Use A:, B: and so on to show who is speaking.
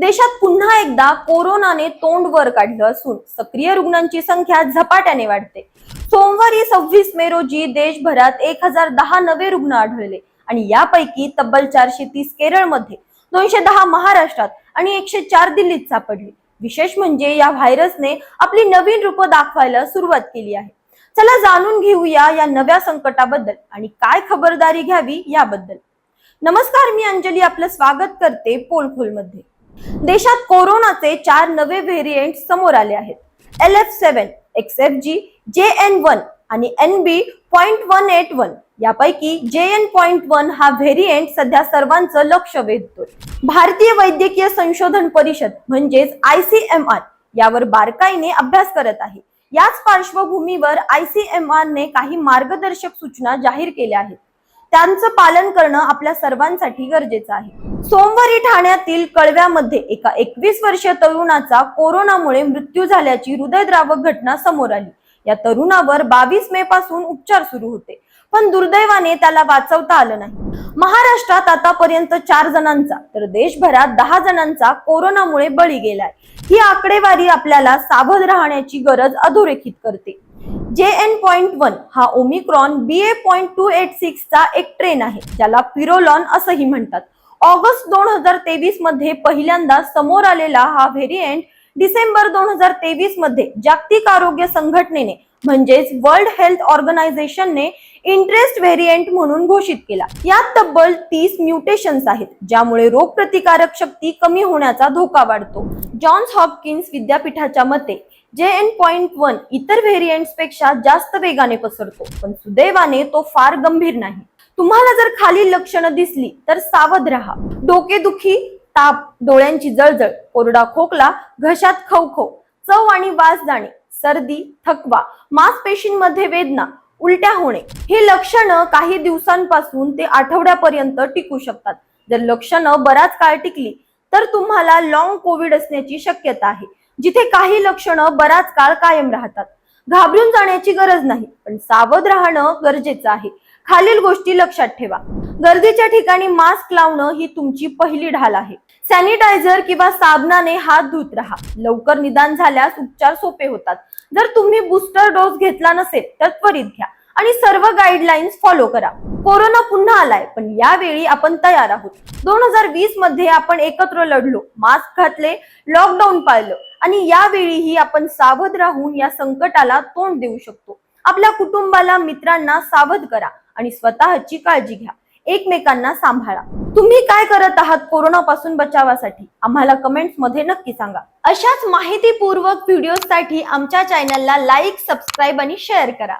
A: देशात पुन्हा एकदा कोरोनाने तोंड वर काढलं असून सक्रिय रुग्णांची संख्या झपाट्याने वाढते. सोमवारी सव्वीस मे रोजी देशभरात एक हजार दहा नवे रुग्ण आढळले आणि यापैकी तब्बल चारशे तीस केरळमध्ये दोनशे दहा महाराष्ट्रात आणि एकशे चार दिल्लीत सापडली. विशेष म्हणजे या व्हायरसने आपली नवीन रूप दाखवायला सुरुवात केली आहे. चला जाणून घेऊया या नव्या संकटाबद्दल आणि काय खबरदारी घ्यावी याबद्दल. नमस्कार मी अंजली आपलं स्वागत करते पोलखोलमध्ये. मध्ये देशात कोरोनाचे चार नवे व्हेरिएंट समोर आले आहेत. L F seven X F G J N one आणि N B point one eight one यापैकी जे एन पॉइंट वन हा व्हेरिएंट सध्या सर्वांचं लक्ष वेधतोय. भारतीय वैद्यकीय संशोधन परिषद म्हणजेच आय सी एम आर यावर बारकाईने अभ्यास करत आहे. याच पार्श्वभूमीवर आय सी एम आर ने काही मार्गदर्शक सूचना जाहीर केल्या आहेत. त्यांचं पालन करणं आपल्या सर्वांसाठी गरजेचं आहे. सोमवारी ठाण्यातील कळव्यामध्ये एका एकवीस वर्षीय तरुणाचा कोरोनामुळे मृत्यू झाल्याची हृदयद्रावक घटना समोर आली. या तरुणावर बावीस मे पासून उपचार सुरू होते. पण दुर्दैवाने त्याला वाचवता आलं नाही. महाराष्ट्रात आतापर्यंत चार जणांचा तर देशभरात दहा जणांचा कोरोनामुळे बळी गेलाय. ही आकडेवारी आपल्याला सावध राहण्याची गरज अधोरेखित करते. जे एन पॉइंट वन हा Omicron B A point two eight सिक्सचा एक ट्रेन आहे ज्याला पिरोलॉन असंही म्हणतात. ऑगस्ट दोन हजार तेवीसमध्ये पहिल्यांदा समोर आलेला हा व्हेरिएंट डिसेंबर दोन हजार तेवीसमध्ये जागतिक आरोग्य संघटनेने म्हणजेच वर्ल्ड हेल्थ ऑर्गनायझेशनने इंटरेस्ट व्हेरिएंट म्हणून घोषित केला. यात तब्बल तीस म्युटेशन्स आहेत ज्यामुळे रोगप्रतिकारक शक्ती कमी होण्याचा धोका वाढतो. जॉन्स हॉपकिन्स विद्यापीठाच्या मते जे एन पॉइंट वन इतर व्हेरियंट्सपेक्षा जास्त वेगाने पसरतो पण सुदैवाने तो फार गंभीर नाही. तुम्हाला जर खालील लक्षणं दिसली तर सावध राहा. डोकेदुखी ताप डोळ्यांची जळजळ कोरडा खोकला घशात खवखव चव आणि वास जाणे सर्दी थकवा मांसपेशींमध्ये वेदना उलट्या होणे हे लक्षणं काही दिवसांपासून ते आठवड्यापर्यंत टिकू शकतात. जर लक्षणं बराच काळ टिकली तर तुम्हाला लॉंग कोविड असण्याची शक्यता आहे जिथे काही लक्षणं बराच काळ कायम राहतात. घाबरून जाण्याची गरज नाही पण सावध राहणं गरजेचं आहे. खालील गोष्टी लक्षात ठेवा. गर्दीच्या ठिकाणी मास्क लावणं ही तुमची पहिली ढाल आहे. सॅनिटायझर किंवा साबणाने हात धुत राहा. लवकर निदान झाल्यास उपचार सोपे होतात. जर तुम्ही बूस्टर डोस घेतला नसेल तर त्वरित घ्या आणि सर्व गाईडलाईन्स फॉलो करा. कोरोना पुन्हा आलाय पण यावेळी आपण तयार आहोत. दोन हजार वीसमध्ये आपण एकत्र लढलो मास्क घातले लॉकडाऊन पाळलं आणि यावेळीही आपण सावध राहून या संकटाला तोंड देऊ शकतो. आपल्या कुटुंबाला मित्रांना सावध करा आणि स्वतःची काळजी घ्या. एकमेकांना सांभाळा. तुम्ही काय करत आहात कोरोनापासून बचावासाठी? आम्हाला कमेंट्समध्ये नक्की सांगा. अशाच माहितीपूर्वक व्हिडिओसाठी आमच्या चॅनलला लाईक सबस्क्राईब आणि शेअर करा.